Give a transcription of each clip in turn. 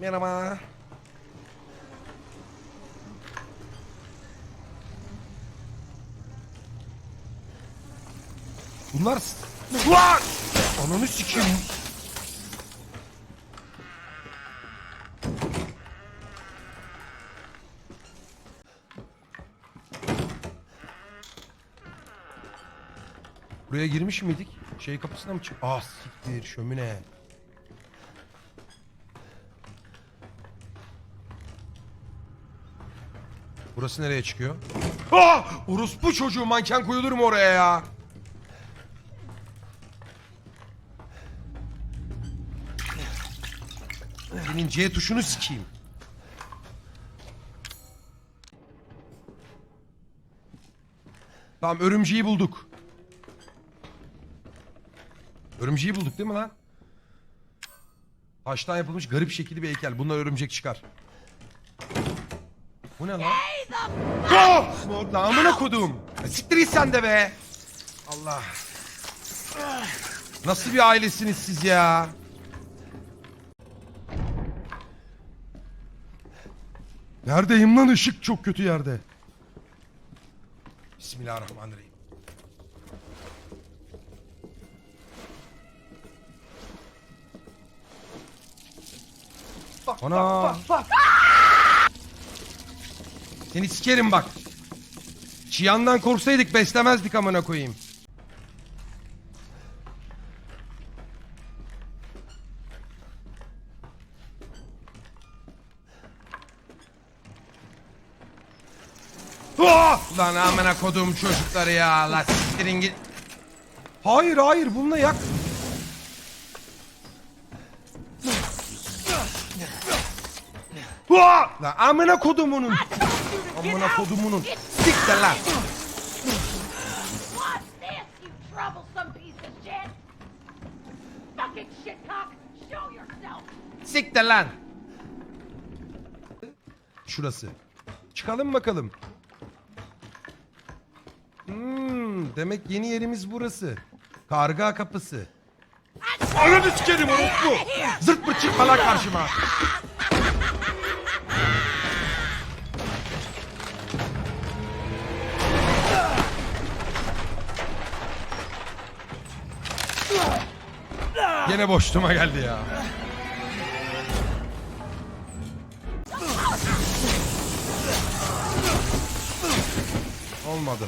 Merhaba. Bunlar... Ulan! Ananı sikeyim. Buraya girmiş miydik? Şey kapısına mı çık? Ah siktir şömine. Burası nereye çıkıyor? Ah! Orospu çocuğu manken koyulur mu oraya ya? Senin C tuşunu sikeyim. Tamam örümceği bulduk. Örümceği bulduk değil mi lan? Taştan yapılmış garip şekilli bir heykel. Bunlar örümcek çıkar. Bu ne lan? Go! Lan amına kodum. Siktir git sen de be. Allah. Nasıl bir ailesiniz siz ya? Neredeyim lan ışık çok kötü yerde. Bismillahirrahmanirrahim. Ana. Seni sikerim bak. Çiyandan korksaydık beslemezdik amına koyayım. Ah! Lan amına kodum çocukları ya. La siktirin git. Hayır hayır bununla yak. Ah! Lan amına kodumunun. Amına kodumunun. Siktir lan. Siktir lan. Şurası. Çıkalım bakalım. Hmm, demek yeni yerimiz burası. Karga kapısı. Ananı sikerim orospu. Zırt pırt çıkma lan karşıma. Gene boşluğuma geldi ya. Olmadı.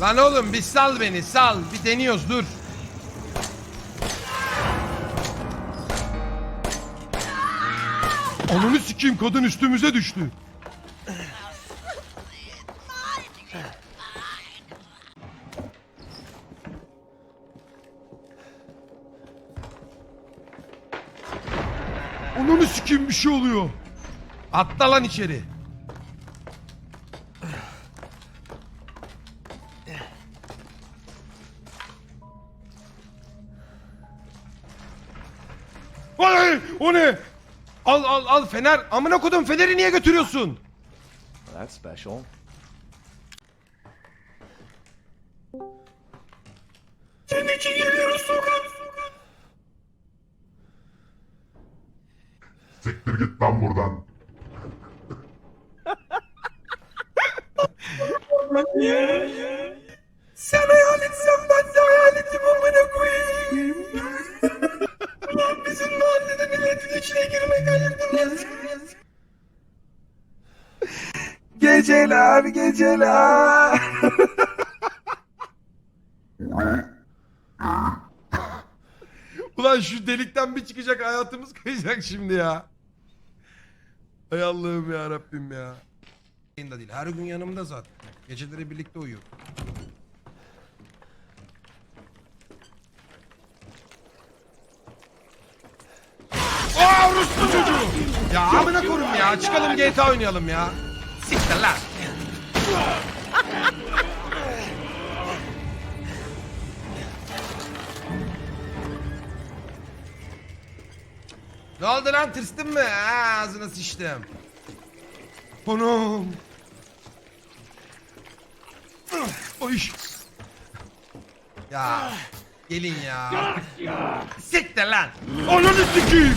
Lan oğlum bir sal beni sal. Bir deniyoruz dur. Ananı sikeyim kadın üstümüze düştü. Ananı sikeyim bir şey oluyor. Atla lan içeri. Ay, o ne? Al al al fener. Amına kodum feneri niye götürüyorsun? That's special. Siktir git lan buradan. Sen hayaletsen ben de hayaletim amına koyayım. Ulan bizim mahallede milletin içine girmek hayırdır lan. Geceler geceler. Ulan şu delikten bir çıkacak hayatımız kayacak şimdi ya. Hay Allah'ım ya Rabbim ya. Yayında değil. Her gün yanımda zaten. Geceleri birlikte uyuyor. Aa Ruslu çocuğu. Ya amına korum ya. Çıkalım GTA oynayalım ya. Siktir lan. Ne oldu lan tırstın mı? Ha, ağzına sıçtım. Anam. Ay. Ya gelin ya. Siktir lan. Ananı sikeyim.